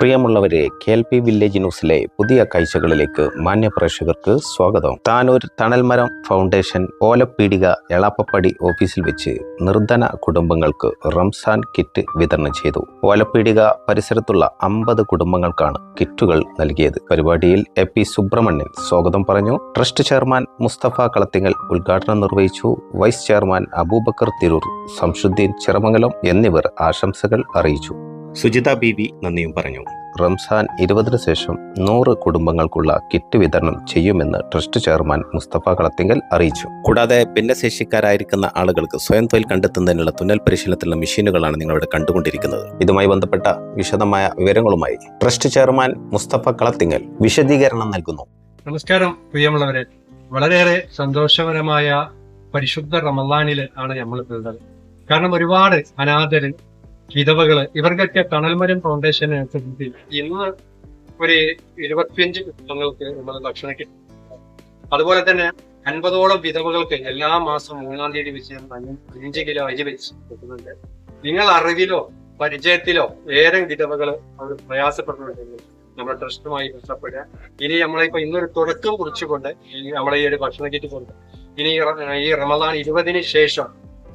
പ്രിയമുള്ളവരെ K L P village ന്യൂസിലെ പുതിയ കാഴ്ചകളിലേക്ക് മാന്യപ്രേക്ഷകർക്ക് സ്വാഗതം. താനൂർ തണൽമരം ഫൗണ്ടേഷൻ ഓലപ്പീടിക എളാപ്പപ്പടി ഓഫീസിൽ വെച്ച് നിർധന കുടുംബങ്ങൾക്ക് റംസാൻ കിറ്റ് വിതരണം ചെയ്തു. ഓലപ്പീടിക പരിസരത്തുള്ള അമ്പത് കുടുംബങ്ങൾക്കാണ് കിറ്റുകൾ നൽകിയത്. പരിപാടിയിൽ എ പി സുബ്രഹ്മണ്യൻ സ്വാഗതം പറഞ്ഞു. ട്രസ്റ്റ് ചെയർമാൻ മുസ്തഫ കളത്തിങ്ങൽ ഉദ്ഘാടനം നിർവഹിച്ചു. വൈസ് ചെയർമാൻ അബൂബക്കർ തിരൂർ സംഷുദ്ദീൻ ചിറമംഗലം എന്നിവർ ആശംസകൾ അറിയിച്ചു. സുജിത ബി വി നന്ദിയും പറഞ്ഞു. റംസാൻ ഇരുപതിനു ശേഷം നൂറ് കുടുംബങ്ങൾക്കുള്ള കിറ്റ് വിതരണം ചെയ്യുമെന്ന് ട്രസ്റ്റ് ചെയർമാൻ മുസ്തഫ കളത്തിങ്കൽ അറിയിച്ചു. കൂടാതെ ഭിന്നശേഷിക്കാരായിരിക്കുന്ന ആളുകൾക്ക് സ്വയം തൊഴിൽ കണ്ടെത്തുന്നതിനുള്ള തുന്നൽ പരിശീലനത്തിലുള്ള മെഷീനുകളാണ് നിങ്ങളിവിടെ കണ്ടുകൊണ്ടിരിക്കുന്നത്. ഇതുമായി ബന്ധപ്പെട്ട വിശദമായ വിവരങ്ങളുമായി ട്രസ്റ്റ് ചെയർമാൻ മുസ്തഫ കളത്തിങ്കൽ വിശദീകരണം നൽകുന്നു. നമസ്കാരം പ്രിയമുള്ളവരെ. വളരെയേറെ സന്തോഷകരമായ പരിശുദ്ധ റമദാനിൽ ആണ് നമ്മൾ കാരണം ഒരുപാട് അനാഥര് വിധവകൾ ഇവർക്കൊക്കെ തണൽമരം നേതൃത്വത്തിൽ ഇന്ന് ഒരു ഇരുപത്തിയഞ്ച് കുടുംബങ്ങൾക്ക് നമ്മൾ ഭക്ഷണ കിട്ടും. അതുപോലെ തന്നെ അൻപതോളം വിധവകൾക്ക് എല്ലാ മാസവും മൂന്നാം തീയതി വെച്ച് അഞ്ച് കിലോ അരി വെച്ച് കിട്ടുന്നുണ്ട് നിങ്ങൾ അറിവിലോ പരിചയത്തിലോ ഏറെ വിധവകൾ അവർ പ്രയാസപ്പെടുന്നുണ്ടെങ്കിൽ നമ്മുടെ ട്രസ്റ്റുമായി ബന്ധപ്പെടുക ഇനി നമ്മളിപ്പോ ഇന്നൊരു തുടക്കം കുറിച്ചുകൊണ്ട് നമ്മളെ ഈ ഒരു ഭക്ഷണ കിറ്റ് കൊണ്ട് ഇനി ഈ റമദാൻ ഇരുപതിന് ശേഷം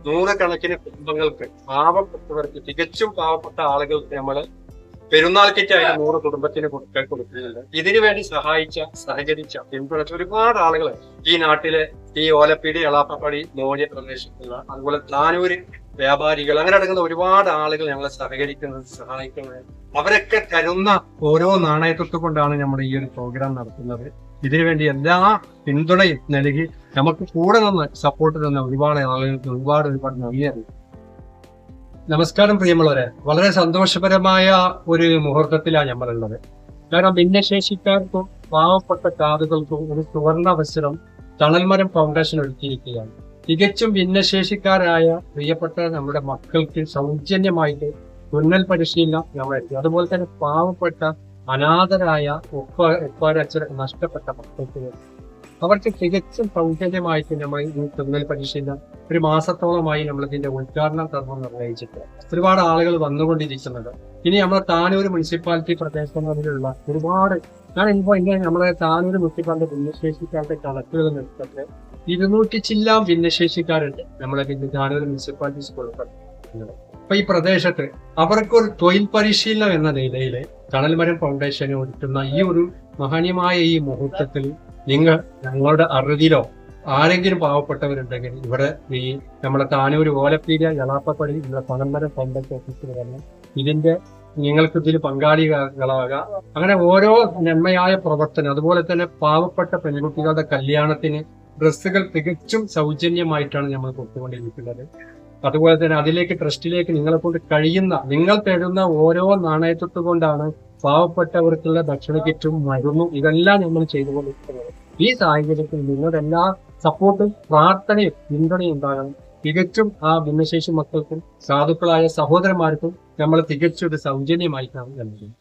നൂറുകണക്കിന് കുടുംബങ്ങൾക്ക് പാവപ്പെട്ടവർക്ക് തികച്ചും പാവപ്പെട്ട ആളുകൾക്ക് നമ്മൾ പെരുന്നാൾ കിറ്റായിട്ട് നൂറ് കുടുംബത്തിന് കൊടുക്കാൻ കൊടുക്കുന്നുണ്ട്. ഇതിനു വേണ്ടി സഹായിച്ച സഹകരിച്ച പിന്തുണച്ച ഒരുപാട് ആളുകൾ ഈ നാട്ടിലെ ഈ ഓലപ്പീടി എളാപ്പപ്പടി നോടിയ പ്രദേശത്തുള്ള അതുപോലെ താനൂര് വ്യാപാരികൾ അങ്ങനെ അടങ്ങുന്ന ഒരുപാട് ആളുകൾ ഞങ്ങളെ സഹകരിക്കുന്നത് സഹായിക്കുന്നത്. അവരൊക്കെ തരുന്ന ഓരോ നാണയത്വത്തെ കൊണ്ടാണ് നമ്മൾ ഈ ഒരു പ്രോഗ്രാം നടത്തുന്നത്. ഇതിനുവേണ്ടി എല്ലാ പിന്തുണയും നൽകി നമുക്ക് കൂടെ നിന്ന് സപ്പോർട്ട് തന്ന ഒരുപാട് ആളുകൾക്ക് ഒരുപാട് ഒരുപാട് നന്ദി അറിയിക്കും നമസ്കാരം പ്രിയമുള്ളവരെ. വളരെ സന്തോഷപരമായ ഒരു മുഹൂർത്തത്തിലാണ് നമ്മളുള്ളത് കാരണം ഭിന്നശേഷിക്കാർക്കും പാവപ്പെട്ട കാതുകൾക്കും ഒരു സുവർണ അവസരം തണൽമരം ഫൗണ്ടേഷൻ ഒരുക്കിയിരിക്കുകയാണ്. തികച്ചും ഭിന്നശേഷിക്കാരായ പ്രിയപ്പെട്ട നമ്മുടെ മക്കൾക്ക് സൗജന്യമായിട്ട് തുന്നൽ പരിശീലനം നമ്മൾ എത്തി അതുപോലെ തന്നെ പാവപ്പെട്ട അനാഥരായ ഉപ്പ ഉപ്പാരച്ഛൻ നഷ്ടപ്പെട്ട മക്കൾക്ക് അവർക്ക് തികച്ചും സൗജന്യമായിട്ട് നമ്മൾ ഈ തുന്നൽ പരിശീലനം ഒരു മാസത്തോളമായി നമ്മൾ ഇതിന്റെ ഉദ്ഘാടനം കർമ്മം നിർവഹിച്ചിട്ട് ഒരുപാട് ആളുകൾ വന്നുകൊണ്ടിരിക്കുന്നുണ്ട്. ഇനി നമ്മുടെ താനൂർ മുനിസിപ്പാലിറ്റി പ്രദേശങ്ങളിലുള്ള ഒരുപാട് ഞാൻ ഇപ്പോൾ ഇങ്ങനെ നമ്മുടെ താനൂർ മുനിസിപ്പാലിറ്റി ഭിന്നശേഷിക്കാരുടെ കണക്കുകൾ നിർത്തിട്ട്. ഇരുന്നൂറ്റി ചില്ലാം ഭിന്നശേഷിക്കാരുണ്ട് നമ്മളെ താനൂർ മുനിസിപ്പാലിറ്റി സ്കൂളിൽ പഠിക്കുന്നത് അപ്പൊ ഈ പ്രദേശത്ത് അവർക്കൊരു തൊഴിൽ പരിശീലനം എന്ന നിലയിൽ തണൽമരം ഫൗണ്ടേഷന് ഒരുക്കുന്ന ഈ ഒരു മഹനീയമായ ഈ മുഹൂർത്തത്തിൽ നിങ്ങൾ ഞങ്ങളുടെ അറുതിയിലോ ആരെങ്കിലും പാവപ്പെട്ടവരുണ്ടെങ്കിൽ ഇവിടെ ഈ നമ്മുടെ താനൂർ ഓലപ്പീര എളാപ്പപ്പടി ഇവിടെ തണൽമരം ഫൗണ്ടേഷൻ ഓഫീസിൽ വന്ന് ഇതിന്റെ നിങ്ങൾക്ക് ഇതിൽ പങ്കാളികളാകാം. അങ്ങനെ ഓരോ നന്മയായ പ്രവർത്തനം അതുപോലെ തന്നെ പാവപ്പെട്ട പെൺകുട്ടികളുടെ കല്യാണത്തിന് ഡ്രസ്സുകൾ തികച്ചും സൗജന്യമായിട്ടാണ് നമ്മൾ കൊടുത്തുകൊണ്ടിരിക്കുന്നത്. അതുപോലെ തന്നെ അതിലേക്ക് ട്രസ്റ്റിലേക്ക് നിങ്ങളെ കൊണ്ട് കഴിയുന്ന നിങ്ങൾ തരുന്ന ഓരോ നാണയത്വത്ത് കൊണ്ടാണ് പാവപ്പെട്ടവർക്കുള്ള ഭക്ഷണ കിറ്റും മരുന്നും ഇതെല്ലാം നമ്മൾ ചെയ്തുകൊണ്ടിരിക്കുന്നത്. ഈ സാഹചര്യത്തിൽ നിങ്ങളുടെ എല്ലാ സപ്പോർട്ടും പ്രാർത്ഥനയും പിന്തുണയും ഉണ്ടാകണം. തികച്ചും ആ ഭിന്നശേഷി മക്കൾക്കും സാധുക്കളായ സഹോദരന്മാർക്കും നമ്മൾ തികച്ചൊരു സൗജന്യമായിട്ടാണ് നൽകുന്നത്.